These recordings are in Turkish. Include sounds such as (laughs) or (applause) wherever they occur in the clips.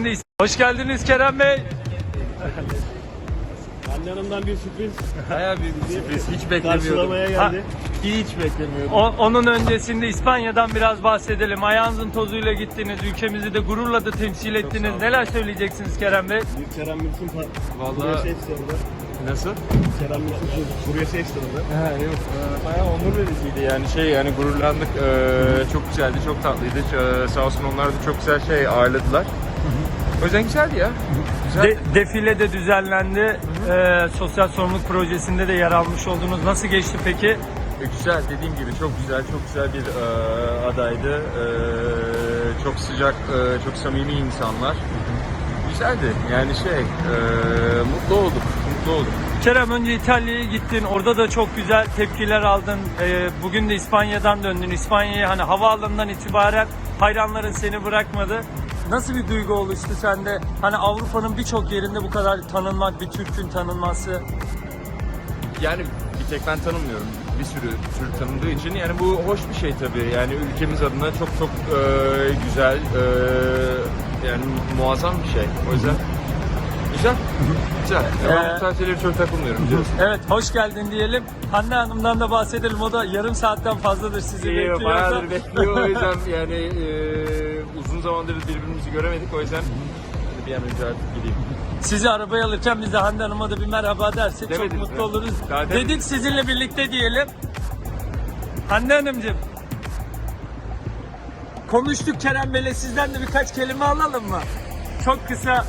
projesindeyiz. Hoş geldiniz Kerem Bey. Hande Hanım'dan bir sürpriz Bayağı büyük bir sürpriz. Hiç karşılamaya beklemiyordum. geldi. Hiç beklemiyordum. O- onun öncesinde İspanya'dan biraz bahsedelim. Ayağınızın tozuyla gittiniz, ülkemizi de gururla da temsil ettiniz. Neler söyleyeceksiniz Kerem Bey? Bir Kerem Mülkün fa- Vallahi- Buraya şey. Nasıl? Kerem Mülkün buraya şey sordu. Ha, yok. Ee, Bayağı onur vericiydi yani şey yani gururlandık. Ee, çok güzeldi, çok tatlıydı. Ee, sağ olsun onlar da çok güzel şey ağırladılar. Yüzden güzeldi ya. Güzel. De- defile de düzenlendi. Ee, sosyal sorumluluk projesinde de yer almış oldunuz. Nasıl geçti peki? E, güzel dediğim gibi çok güzel, çok güzel bir e, adaydı. E, çok sıcak, e, çok samimi insanlar. Güzeldi yani şey, e, mutlu olduk, mutlu olduk. Kerem önce İtalya'ya gittin. Orada da çok güzel tepkiler aldın. Ee, bugün de İspanya'dan döndün. İspanya'ya hani havaalanından itibaren hayranların seni bırakmadı. Nasıl bir duygu oluştu sende? Hani Avrupa'nın birçok yerinde bu kadar tanınmak, bir Türk'ün tanınması. Yani bir tek ben tanımıyorum. Bir sürü Türk tanındığı için yani bu hoş bir şey tabii. Yani ülkemiz adına çok çok e, güzel, e, yani muazzam bir şey. O yüzden güzel, güzel. Ben Ee, bu şeylere çok takılmıyorum biliyorsun. Evet, hoş geldin diyelim. Hande Hanım'dan da bahsedelim. O da yarım saatten fazladır sizi bekliyor. bayağıdır bekliyor o yüzden yani e, uzun zamandır birbirimizi göremedik o yüzden bir an önce artık gideyim. Sizi arabaya alırken biz de Hande Hanım'a da bir merhaba dersek çok Demediniz mutlu mi? oluruz. Demedim. Dedik sizinle birlikte diyelim. Hande Hanımcığım. Konuştuk Kerem Bey'le sizden de birkaç kelime alalım mı? Çok kısa.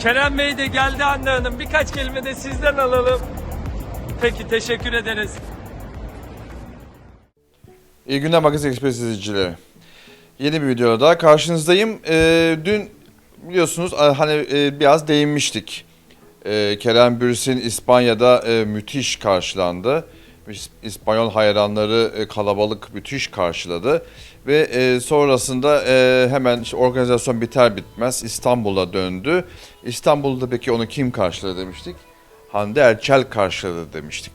Kerem Bey de geldi Hande Hanım. Birkaç kelime de sizden alalım. Peki teşekkür ederiz. İyi günler Magazin Express izleyicileri. Yeni bir videoda karşınızdayım. Ee, dün biliyorsunuz a- hani e, biraz değinmiştik. Ee, Kerem Bürsin İspanya'da e, müthiş karşılandı. İs- İspanyol hayranları e, kalabalık müthiş karşıladı. Ve e, sonrasında e, hemen işte organizasyon biter bitmez İstanbul'a döndü. İstanbul'da peki onu kim karşıladı demiştik? Hande Erçel karşıladı demiştik.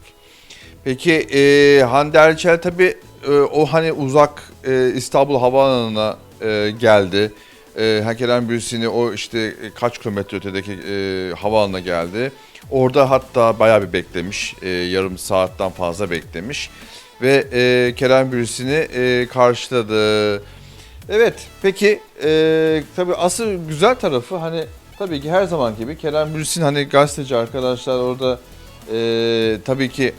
Peki e, Hande Erçel tabii e, o hani uzak e, İstanbul Havaalanı'na e, geldi. E, Kerem Bürsin'i o işte e, kaç kilometre ötedeki e, havaalanına geldi. Orada hatta bayağı bir beklemiş. E, yarım saatten fazla beklemiş. Ve e, Kerem Bürsin'i e, karşıladı. Evet peki e, tabii asıl güzel tarafı hani tabii ki her zaman gibi Kerem Bürsin hani gazeteci arkadaşlar orada e, tabii ki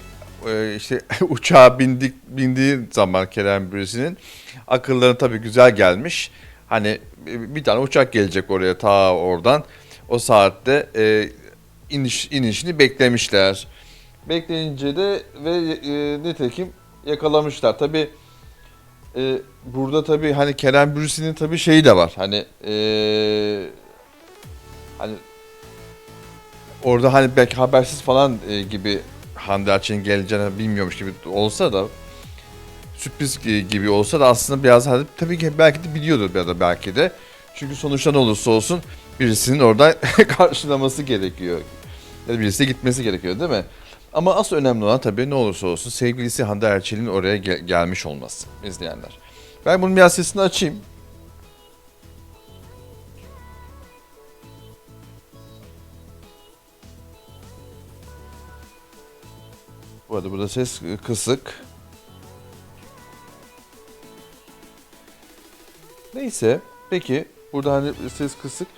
e, işte (laughs) uçağa bindik bindiği zaman Kerem Bürsin'in akıllarına tabii güzel gelmiş. Hani bir tane uçak gelecek oraya ta oradan o saatte e, iniş inişini beklemişler. Bekleyince de ve e, nitekim yakalamışlar. Tabii e, burada tabii hani Kerem Bürsin'in tabii şeyi de var. Hani e, hani orada hani belki habersiz falan e, gibi Hande Erçel'in geleceğini bilmiyormuş gibi olsa da sürpriz gi- gibi olsa da aslında biraz hani tabii ki belki de biliyordur ya da belki de. Çünkü sonuçta ne olursa olsun birisinin orada (laughs) karşılaması gerekiyor. Ya da birisi gitmesi gerekiyor değil mi? Ama asıl önemli olan tabii ne olursa olsun sevgilisi Hande Erçel'in oraya gel- gelmiş olması izleyenler. Ben bunun biraz sesini açayım. Bu arada burada ses kısık. Neyse. Peki. Burada hani ses kısık.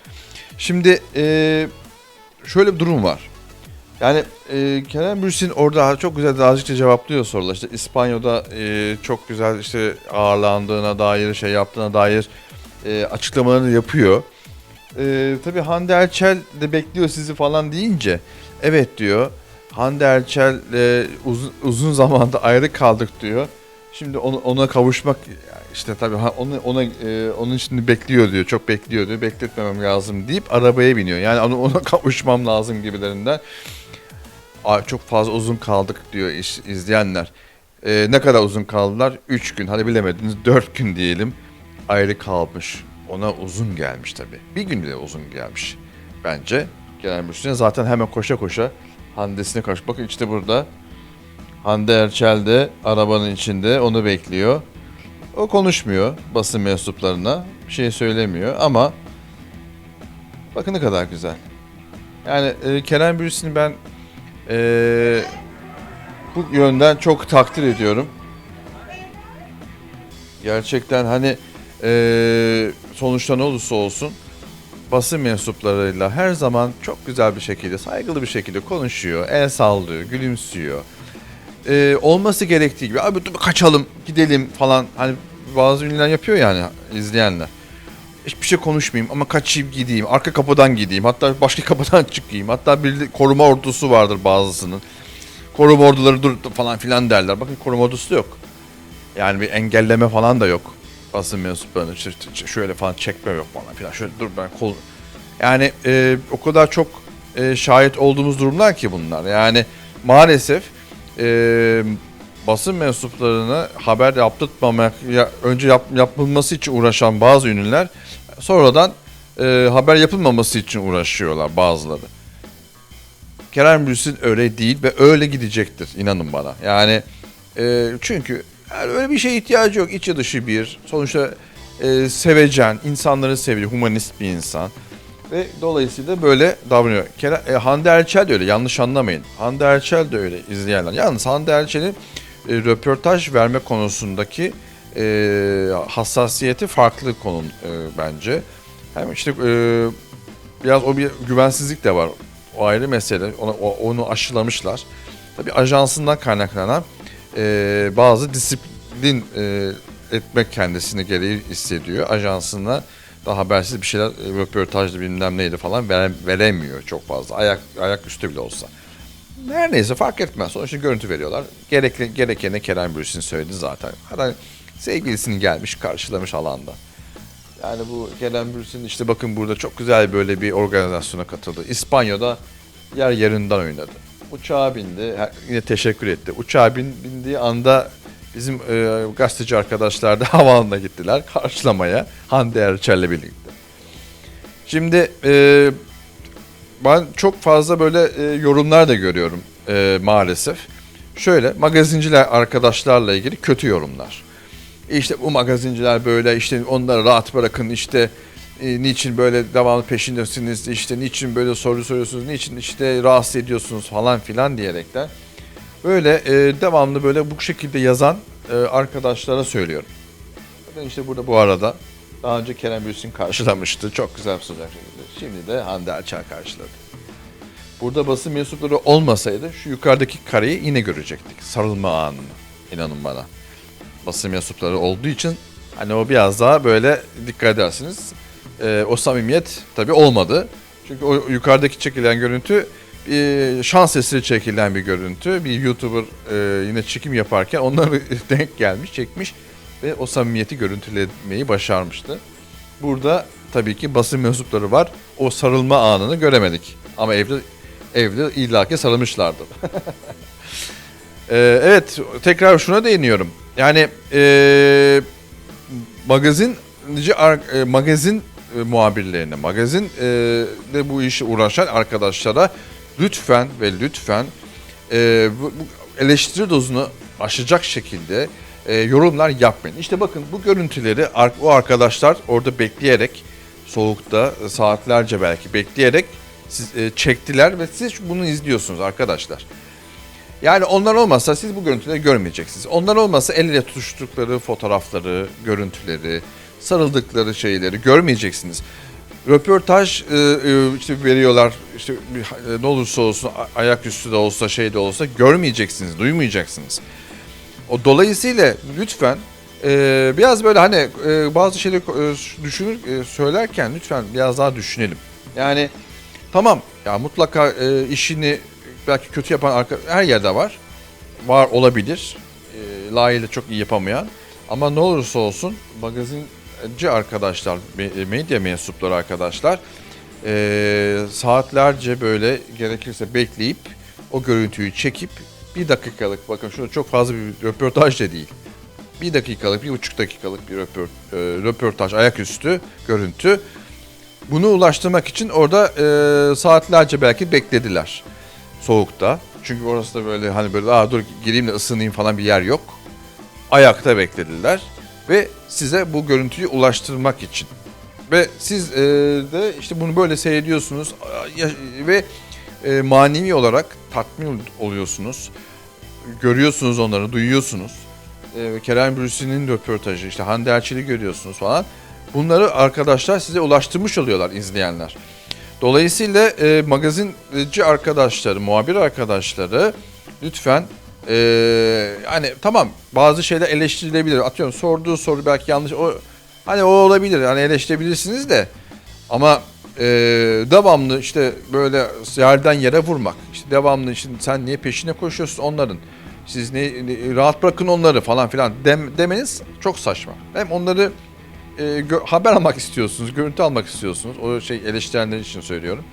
Şimdi eee, şöyle bir durum var. Yani eee Kerem Bürsin orada çok güzel nazikçe cevaplıyor sorular. İşte İspanya'da eee, çok güzel işte ağırlandığına dair, şey yaptığına dair eee, açıklamalarını yapıyor. Eee tabii Hande Erçel de bekliyor sizi falan deyince evet diyor. Hande Erçel e, uzun, uzun zamanda ayrı kaldık diyor. Şimdi onu, ona kavuşmak işte tabii onu ona e, onun için bekliyor diyor. Çok bekliyor diyor. Bekletmemem lazım deyip arabaya biniyor. Yani ona, ona (laughs) kavuşmam lazım gibilerinden. Aa, çok fazla uzun kaldık diyor iş, izleyenler. E, ne kadar uzun kaldılar? 3 gün. Hadi bilemediniz 4 gün diyelim. Ayrı kalmış. Ona uzun gelmiş tabii. Bir gün bile uzun gelmiş bence. Genel Müslüman zaten hemen koşa koşa Hande'sine karşı. Bakın işte burada. Hande Erçel de arabanın içinde onu bekliyor. O konuşmuyor basın mensuplarına. Bir şey söylemiyor ama bakın ne kadar güzel. Yani e, Kerem Bürsin'i ben e, bu yönden çok takdir ediyorum. Gerçekten hani e, sonuçta ne olursa olsun basın mensuplarıyla her zaman çok güzel bir şekilde, saygılı bir şekilde konuşuyor, el sallıyor, gülümsüyor. Ee, olması gerektiği gibi abi dur kaçalım, gidelim falan. Hani bazı ünlüler yapıyor yani izleyenler. Hiçbir şey konuşmayayım ama kaçayım gideyim, arka kapıdan gideyim, hatta başka (laughs) kapıdan çıkayım. Hatta bir koruma ordusu vardır bazısının. Koruma orduları dur falan filan derler. Bakın koruma ordusu yok. Yani bir engelleme falan da yok. Basın ş- ş- şöyle falan çekme yok falan filan. Şöyle dur ben kol... Yani e, o kadar çok e, şahit olduğumuz durumlar ki bunlar. Yani maalesef e, basın mensuplarını haber yaptırtmamak, ya, önce yap, yapılması için uğraşan bazı ünlüler sonradan e, haber yapılmaması için uğraşıyorlar bazıları. Kerem Bürsin öyle değil ve öyle gidecektir inanın bana. Yani e, çünkü yani öyle bir şeye ihtiyacı yok. İçi dışı bir. Sonuçta e, sevecen, insanları seviyor, humanist bir insan. Ve dolayısıyla böyle davranıyor. Kerem, e, Hande Erçel de öyle yanlış anlamayın. Hande Erçel de öyle izleyenler. Yalnız Hande Erçel'in e, röportaj verme konusundaki e, hassasiyeti farklı konu e, bence. Hem işte e, biraz o bir güvensizlik de var. O ayrı mesele. Onu, o- onu aşılamışlar. Tabii ajansından kaynaklanan e, bazı disiplin e, etmek kendisini gereği hissediyor. Ajansına da habersiz bir şeyler e, röportajlı bilmem neydi falan vere- veremiyor çok fazla. Ayak ayak üstü bile olsa. Her neyse fark etmez. Sonuçta görüntü veriyorlar. Gerekli, gerekeni Kerem Bürsin söyledi zaten. Hatta sevgilisini gelmiş karşılamış alanda. Yani bu Kerem Bürsin işte bakın burada çok güzel böyle bir organizasyona katıldı. İspanya'da yer yerinden oynadı. Uçağa bindi. Yine teşekkür etti. Uçağa bin, bindiği anda bizim e, gazeteci arkadaşlar da (laughs) havaalanına gittiler karşılamaya. Hande Erçel'le birlikte. Şimdi e, ben çok fazla böyle e, yorumlar da görüyorum e, maalesef. Şöyle magazinciler arkadaşlarla ilgili kötü yorumlar. İşte bu magazinciler böyle işte onları rahat bırakın işte e, niçin böyle devamlı peşindesiniz işte niçin böyle soru soruyorsunuz niçin işte rahatsız ediyorsunuz falan filan diyerekten böyle e, devamlı böyle bu şekilde yazan e, arkadaşlara söylüyorum. Bakın işte burada bu arada daha önce Kerem Bürsin karşılamıştı çok güzel bir şekilde. Şimdi de Hande Erçel karşıladı. Burada basın mensupları olmasaydı şu yukarıdaki kareyi yine görecektik. Sarılma anını. İnanın bana basın mensupları olduğu için hani o biraz daha böyle dikkat edersiniz. Ee, o samimiyet tabii olmadı. Çünkü o yukarıdaki çekilen görüntü bir şans eseri çekilen bir görüntü. Bir YouTuber e, yine çekim yaparken onlara (laughs) denk gelmiş, çekmiş ve o samimiyeti görüntülemeyi başarmıştı. Burada tabii ki basın mensupları var. O sarılma anını göremedik. Ama evde evde illaki sarılmışlardı. Ee, (laughs) evet tekrar şuna değiniyorum. Yani e, magazinci ar- e, magazin e, muhabirlerine, magazin e, de bu işi uğraşan arkadaşlara lütfen ve lütfen e, eleştiri dozunu aşacak şekilde e, yorumlar yapmayın. İşte bakın bu görüntüleri o arkadaşlar orada bekleyerek soğukta saatlerce belki bekleyerek siz, çektiler ve siz bunu izliyorsunuz arkadaşlar. Yani onlar olmasa siz bu görüntüleri görmeyeceksiniz. Onlar olmasa el ele tutuştukları fotoğrafları, görüntüleri, sarıldıkları şeyleri görmeyeceksiniz. Röportaj e, e, işte veriyorlar işte e, ne olursa olsun ayaküstü de olsa şey de olsa görmeyeceksiniz, duymayacaksınız. O dolayısıyla lütfen biraz böyle hani bazı şeyleri düşünür söylerken lütfen biraz daha düşünelim. Yani tamam ya mutlaka işini belki kötü yapan arka, her yerde var. Var olabilir. E, layığıyla çok iyi yapamayan. Ama ne olursa olsun magazinci arkadaşlar, me- medya mensupları arkadaşlar e, saatlerce böyle gerekirse bekleyip o görüntüyü çekip bir dakikalık bakın şurada çok fazla bir röportaj da değil. Bir dakikalık, bir buçuk dakikalık bir e, röportaj, ayaküstü görüntü. Bunu ulaştırmak için orada e, saatlerce belki beklediler soğukta. Çünkü orası da böyle hani böyle Aa, dur gireyim de ısınayım falan bir yer yok. Ayakta beklediler ve size bu görüntüyü ulaştırmak için. Ve siz e, de işte bunu böyle seyrediyorsunuz ve e, manevi olarak tatmin oluyorsunuz. Görüyorsunuz onları, duyuyorsunuz. E, Kerem Bürsin'in röportajı, işte Hande Erçel'i görüyorsunuz falan. Bunları arkadaşlar size ulaştırmış oluyorlar izleyenler. Dolayısıyla e, magazinci arkadaşları, muhabir arkadaşları lütfen e, hani tamam bazı şeyler eleştirilebilir. Atıyorum sorduğu soru belki yanlış. O, hani o olabilir. Hani eleştirebilirsiniz de ama e, devamlı işte böyle yerden yere vurmak. işte devamlı işte sen niye peşine koşuyorsun onların? Siz ne, ne- rahat bırakın onları falan filan dem, demeniz çok saçma. Hem onları e, haber almak istiyorsunuz, görüntü almak istiyorsunuz. O şey eleştirenler için söylüyorum.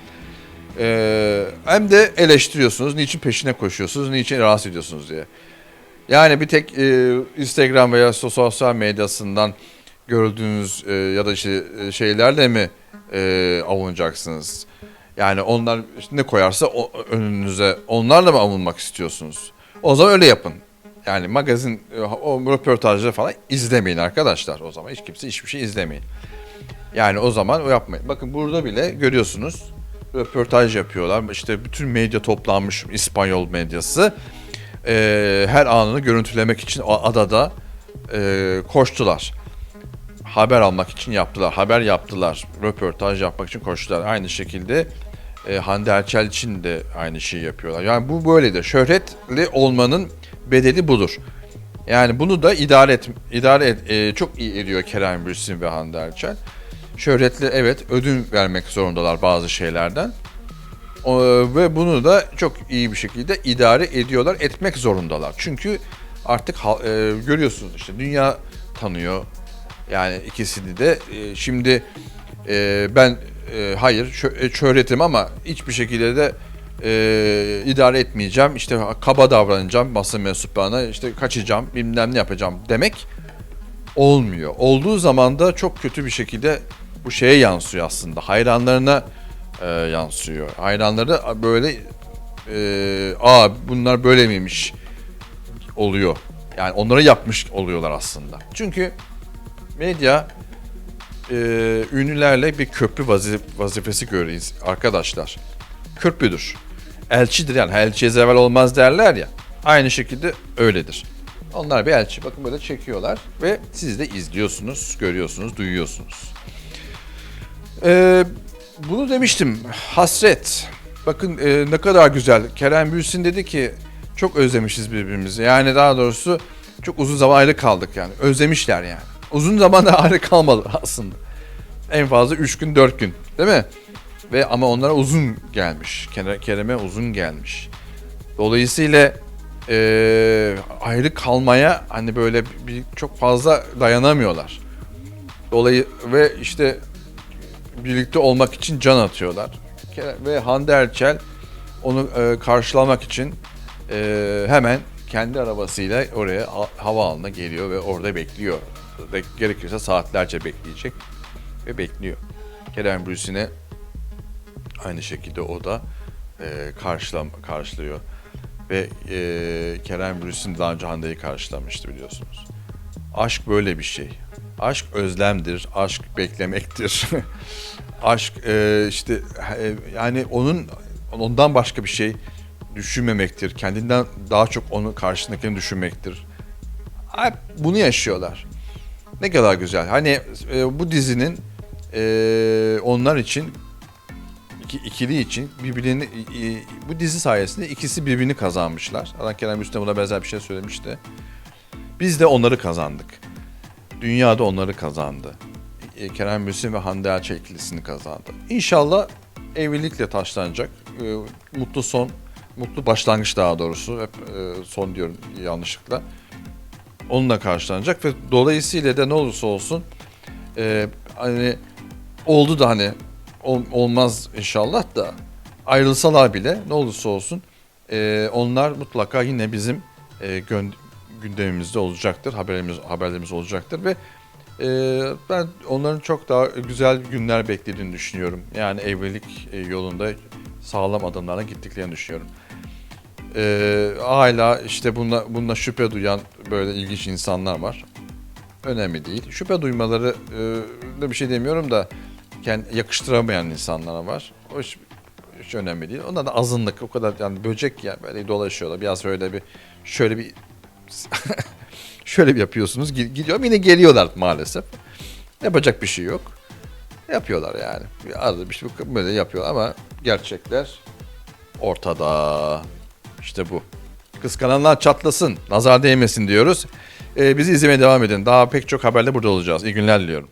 E, hem de eleştiriyorsunuz. Niçin peşine koşuyorsunuz, niçin rahatsız ediyorsunuz diye. Yani bir tek e, Instagram veya so- sosyal medyasından gördüğünüz e, ya da işte e, şeylerle mi e, avunacaksınız? Yani onlar işte ne koyarsa o, önünüze onlarla mı avunmak istiyorsunuz? O zaman öyle yapın. Yani magazin e, o röportajları falan izlemeyin arkadaşlar o zaman. Hiç kimse hiçbir şey izlemeyin. Yani o zaman o yapmayın. Bakın burada bile görüyorsunuz röportaj yapıyorlar. İşte bütün medya toplanmış İspanyol medyası. Ee, her anını görüntülemek için adada e, koştular. Haber almak için yaptılar. Haber yaptılar. Röportaj yapmak için koştular. Aynı şekilde e, Hande Erçel için de aynı şeyi yapıyorlar. Yani bu böyledir. Şöhretli olmanın bedeli budur. Yani bunu da idare et, idare et, e, çok iyi ediyor Kerem Bürsin ve Hande Erçel. Şöhretli evet ödün vermek zorundalar bazı şeylerden. Ve bunu da çok iyi bir şekilde idare ediyorlar, etmek zorundalar. Çünkü artık e, görüyorsunuz işte dünya tanıyor. Yani ikisini de E, şimdi e, ben hayır şö- şöhretim ama hiçbir şekilde de e, idare etmeyeceğim. İşte kaba davranacağım basın mensuplarına işte kaçacağım bilmem ne yapacağım demek olmuyor. Olduğu zaman da çok kötü bir şekilde bu şeye yansıyor aslında. Hayranlarına e, yansıyor. Hayranları böyle e, aa bunlar böyle miymiş oluyor. Yani onları yapmış oluyorlar aslında. Çünkü medya e, ünlülerle bir köprü vazif- vazifesi görüyor arkadaşlar. Köprüdür. Elçidir yani. Elçiye zeval olmaz derler ya. Aynı şekilde öyledir. Onlar bir elçi. Bakın böyle çekiyorlar ve siz de izliyorsunuz, görüyorsunuz, duyuyorsunuz. Ee, bunu demiştim. Hasret. Bakın e, ne kadar güzel. Kerem Bülsin dedi ki çok özlemişiz birbirimizi. Yani daha doğrusu çok uzun zaman ayrı kaldık yani. Özlemişler yani. Uzun zaman da (laughs) ayrı kalmadı aslında. En fazla 3 gün 4 gün değil mi? Ve ama onlara uzun gelmiş. Kere- Kerem'e uzun gelmiş. Dolayısıyla e, ayrı kalmaya hani böyle bir, çok fazla dayanamıyorlar. Dolayı ve işte birlikte olmak için can atıyorlar. Ve Hande Erçel onu e, karşılamak için e, hemen kendi arabasıyla oraya ha- havaalanına geliyor ve orada bekliyor. Gerekirse saatlerce bekleyecek ve bekliyor. Kerem Bürsin'e aynı şekilde o da e, karşılam karşılıyor. Ve e, Kerem Bürsin daha önce Hande'yi karşılamıştı biliyorsunuz. Aşk böyle bir şey. Aşk özlemdir, aşk beklemektir. (laughs) aşk e, işte e, yani onun ondan başka bir şey düşünmemektir. Kendinden daha çok onun karşısındakini düşünmektir. Hep bunu yaşıyorlar. Ne kadar güzel. Hani e, bu dizinin e, onlar için iki, ikili için birbirini e, bu dizi sayesinde ikisi birbirini kazanmışlar. Alan Kerem Üstüne buna benzer bir şey söylemişti. Biz de onları kazandık. Dünyada onları kazandı. E, Kerem Bürsin ve Hande Erçel ikilisini kazandı. İnşallah evlilikle taşlanacak. E, mutlu son, mutlu başlangıç daha doğrusu. Hep e, son diyorum yanlışlıkla. Onunla karşılanacak ve dolayısıyla da ne olursa olsun hani oldu da hani ol- olmaz inşallah da ayrılsalar bile ne olursa olsun onlar mutlaka yine bizim e, gündemimizde olacaktır, haberlerimiz haberlerimiz olacaktır ve e, ben onların çok daha güzel günler beklediğini düşünüyorum. Yani evlilik e, yolunda sağlam adımlarla gittiklerini düşünüyorum. E, hala işte bununla, bununla şüphe duyan böyle ilginç insanlar var. önemli değil. Şüphe duymaları e, bir şey demiyorum da kendi yakıştıramayan insanlar var. O hiç, hiç önemli değil. Onlar da azınlık o kadar yani böcek ya böyle dolaşıyorlar. Biraz öyle bir şöyle bir (laughs) şöyle bir yapıyorsunuz gi- gidiyor yine geliyorlar maalesef. Yapacak bir şey yok. Yapıyorlar yani. Arada bir şey böyle yapıyor ama gerçekler ortada. İşte bu. Kıskananlar çatlasın, nazar değmesin diyoruz. Ee, bizi izlemeye devam edin. Daha pek çok haberle burada olacağız. İyi günler diliyorum.